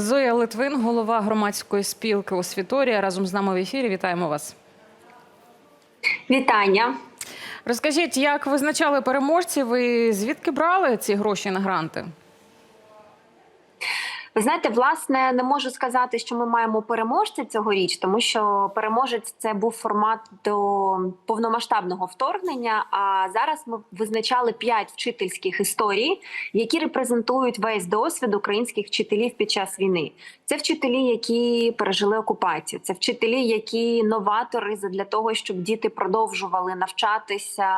Зоя Литвин, голова громадської спілки Освіторія. Разом з нами в ефірі. Вітаємо вас. Вітання. Розкажіть, як визначали переможців і звідки брали ці гроші на гранти? Ви знаєте, власне, не можу сказати, що ми маємо переможця цьогоріч, тому що переможець це був формат до повномасштабного вторгнення. А зараз ми визначали п'ять вчительських історій, які репрезентують весь досвід українських вчителів під час війни. Це вчителі, які пережили окупацію. Це вчителі, які новатори для того, щоб діти продовжували навчатися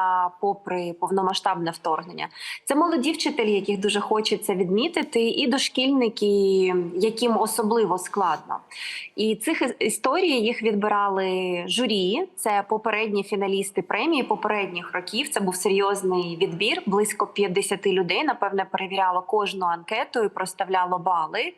попри повномасштабне вторгнення. Це молоді вчителі, яких дуже хочеться відмітити, і дошкільники, яким особливо складно. І цих історій їх відбирали журі. Це попередні фіналісти премії попередніх років. Це був серйозний відбір. Близько 50 людей. Напевне, перевіряло кожну анкету і проставляло бали.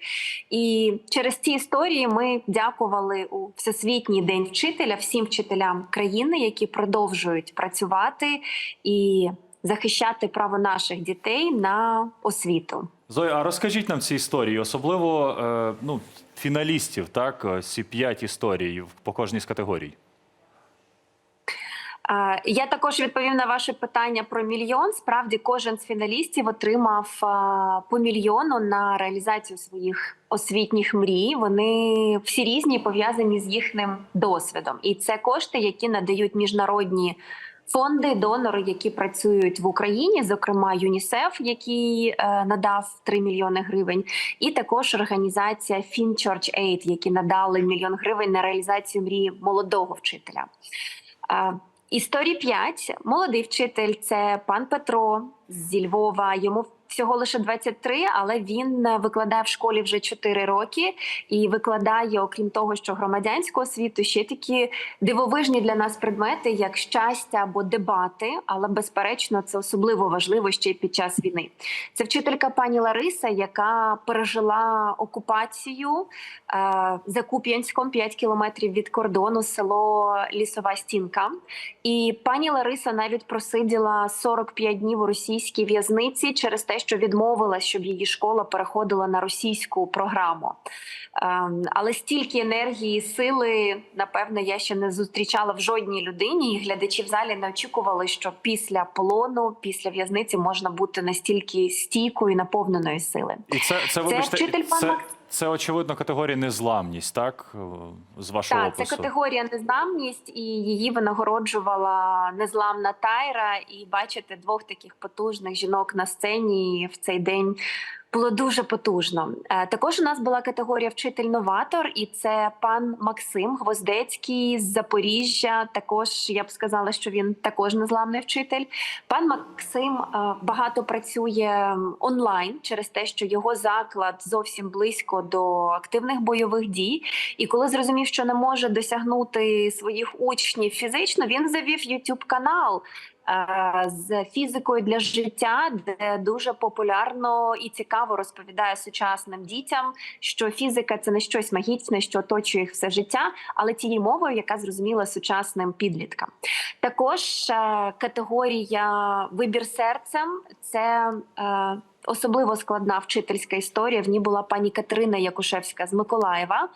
І через ці історії ми дякували у всесвітній день вчителя всім вчителям країни, які продовжують працювати і захищати право наших дітей на освіту. Зоя, а розкажіть нам ці історії, особливо е, ну, фіналістів, так, ці п'ять історій по кожній з категорій. Я також відповім на ваше питання про мільйон. Справді, кожен з фіналістів отримав по мільйону на реалізацію своїх освітніх мрій. Вони всі різні, пов'язані з їхнім досвідом, і це кошти, які надають міжнародні. Фонди, донори, які працюють в Україні, зокрема ЮНІСЕФ, який е, надав 3 мільйони гривень, і також організація FinChurch Aid, які надали мільйон гривень на реалізацію мрії молодого вчителя. Е, Історії 5. Молодий вчитель це пан Петро зі Львова. Йому всього лише 23, але він викладає в школі вже 4 роки і викладає, окрім того, що громадянську освіту, ще такі дивовижні для нас предмети, як щастя або дебати. Але безперечно, це особливо важливо ще й під час війни. Це вчителька пані Лариса, яка пережила окупацію е, за Куп'янськом 5 кілометрів від кордону, село Лісова Стінка. І пані Лариса навіть просиділа 45 днів у російській в'язниці через те, що відмовилась, щоб її школа переходила на російську програму. Ем, Але стільки енергії, сили, напевно, я ще не зустрічала в жодній людині. І глядачі в залі не очікували, що після полону, після в'язниці можна бути настільки стійкою і наповненою сили. І це, це, вибачте, вчитель пан це, Макс- це, очевидно категорія незламність, так? З вашого Так, це категорія незламність, і її винагороджувала незламна тайра. І бачити двох таких потужних жінок на сцені в цей день. Було дуже потужно. Е, Також у нас була категорія вчитель-новатор, і це пан Максим Гвоздецький з Запоріжжя. Також я б сказала, що він також незламний вчитель. Пан Максим е, багато працює онлайн через те, що його заклад зовсім близько до активних бойових дій. І коли зрозумів, що не може досягнути своїх учнів фізично, він завів youtube канал. Е, З фізикою для життя, де дуже популярно і цікаво розповідає сучасним дітям, що фізика це не щось магічне, що оточує їх все життя, але тією мовою, яка зрозуміла сучасним підліткам. Також е, категорія вибір серцем це е, особливо складна вчительська історія. В ній була пані Катерина Якушевська з Миколаєва.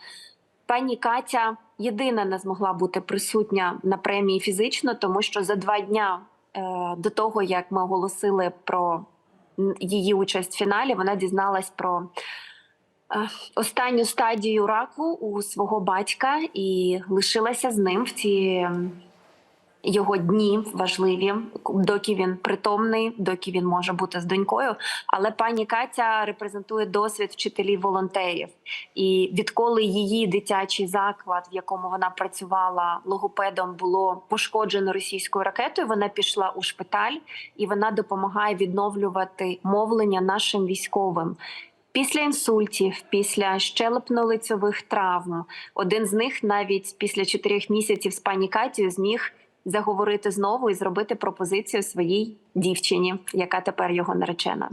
Пані Катя єдина не змогла бути присутня на премії фізично, тому що за два дня до того, як ми оголосили про її участь в фіналі, вона дізналась про е, останню стадію раку у свого батька і лишилася з ним в ці його дні важливі, доки він притомний, доки він може бути з донькою. Але пані Катя репрезентує досвід вчителів-волонтерів. І відколи її дитячий заклад, в якому вона працювала логопедом, було пошкоджено російською ракетою, вона пішла у шпиталь і вона допомагає відновлювати мовлення нашим військовим. Після інсультів, після щелепно-лицьових травм, один з них навіть після чотирьох місяців з пані Катією зміг заговорити знову і зробити пропозицію своїй дівчині, яка тепер його наречена.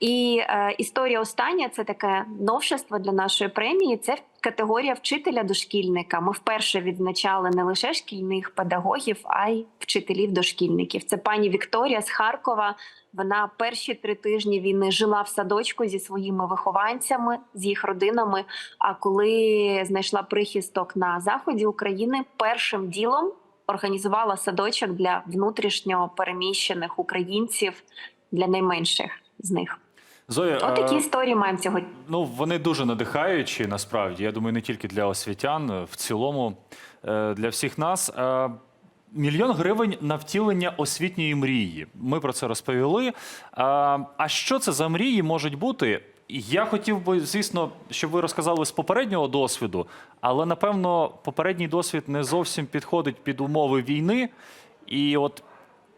І е, історія остання це таке новшество для нашої премії. Це категорія вчителя дошкільника. Ми вперше відзначали не лише шкільних педагогів, а й вчителів дошкільників. Це пані Вікторія з Харкова. Вона перші три тижні війни жила в садочку зі своїми вихованцями, з їх родинами. А коли знайшла прихисток на заході України, першим ділом організувала садочок для внутрішньо переміщених українців для найменших з них. Зоя, От такі е, історії маємо сьогодні. Ну, вони дуже надихаючі, насправді. Я думаю, не тільки для освітян, е, в цілому е, для всіх нас. Мільйон гривень на втілення освітньої мрії. Ми про це розповіли. А що це за мрії можуть бути? Я хотів би, звісно, щоб ви розказали з попереднього досвіду, але напевно попередній досвід не зовсім підходить під умови війни. І от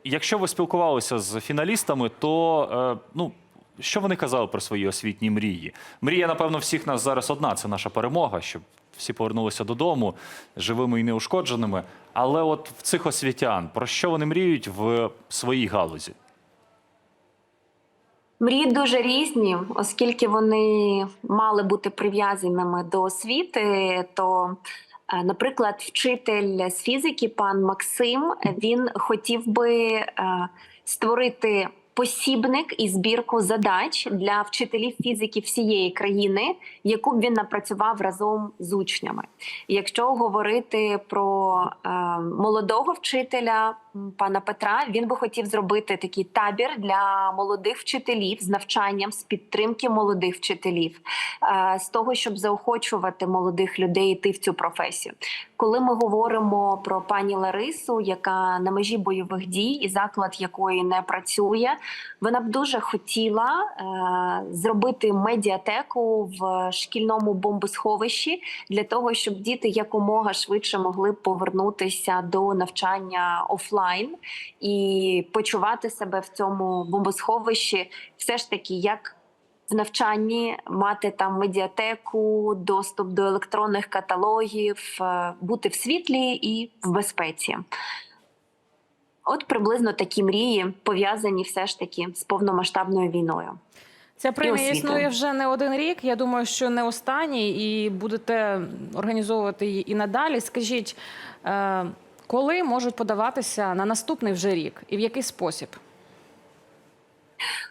якщо ви спілкувалися з фіналістами, то е, ну. Що вони казали про свої освітні мрії? Мрія, напевно, всіх нас зараз одна це наша перемога, щоб всі повернулися додому живими і неушкодженими. Але от в цих освітян про що вони мріють в своїй галузі? Мрії дуже різні, оскільки вони мали бути прив'язаними до освіти, то, е, наприклад, вчитель з фізики, пан Максим, він хотів би е, створити посібник і збірку задач для вчителів фізики всієї країни, яку б він напрацював разом з учнями. Якщо говорити про е, молодого вчителя пана Петра, він би хотів зробити такий табір для молодих вчителів з навчанням, з підтримки молодих вчителів, е, з того, щоб заохочувати молодих людей йти в цю професію. Коли ми говоримо про пані Ларису, яка на межі бойових дій і заклад якої не працює, вона б дуже хотіла е, зробити медіатеку в шкільному бомбосховищі для того, щоб діти якомога швидше могли повернутися до навчання офлайн і почувати себе в цьому бомбосховищі, все ж таки як. В навчанні мати там медіатеку, доступ до електронних каталогів, е, бути в світлі і в безпеці. От приблизно такі мрії пов'язані все ж таки з повномасштабною війною. Ця премія існує вже не один рік. Я думаю, що не останній, і будете організовувати її і надалі. Скажіть, е, коли можуть подаватися на наступний вже рік і в який спосіб?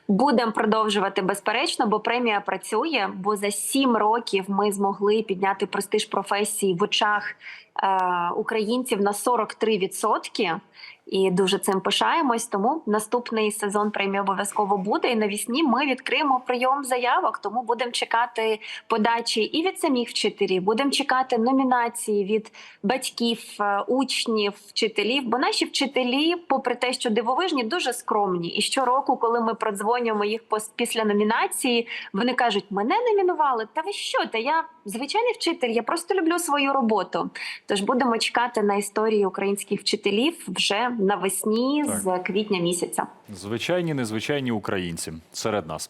Будемо продовжувати безперечно, бо премія працює. Бо за сім років ми змогли підняти престиж професії в очах е, українців на 43%. І дуже цим пишаємось. Тому наступний сезон премії обов'язково буде. І навісні ми відкриємо прийом заявок. Тому будемо чекати подачі і від самих вчителів. Будемо чекати номінації від батьків, е, учнів, вчителів. Бо наші вчителі, попри те, що дивовижні, дуже скромні. І щороку, коли ми продзвонюємо їх пос- після номінації, вони кажуть: мене номінували. Та ви що? Та я звичайний вчитель, я просто люблю свою роботу. Тож будемо чекати на історії українських вчителів вже навесні Так. з квітня місяця. Звичайні, незвичайні українці серед нас.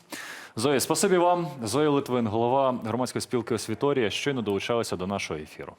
Зоя, спасибі вам. Зоя Литвин, голова громадської спілки Освіторія, щойно долучалася до нашого ефіру.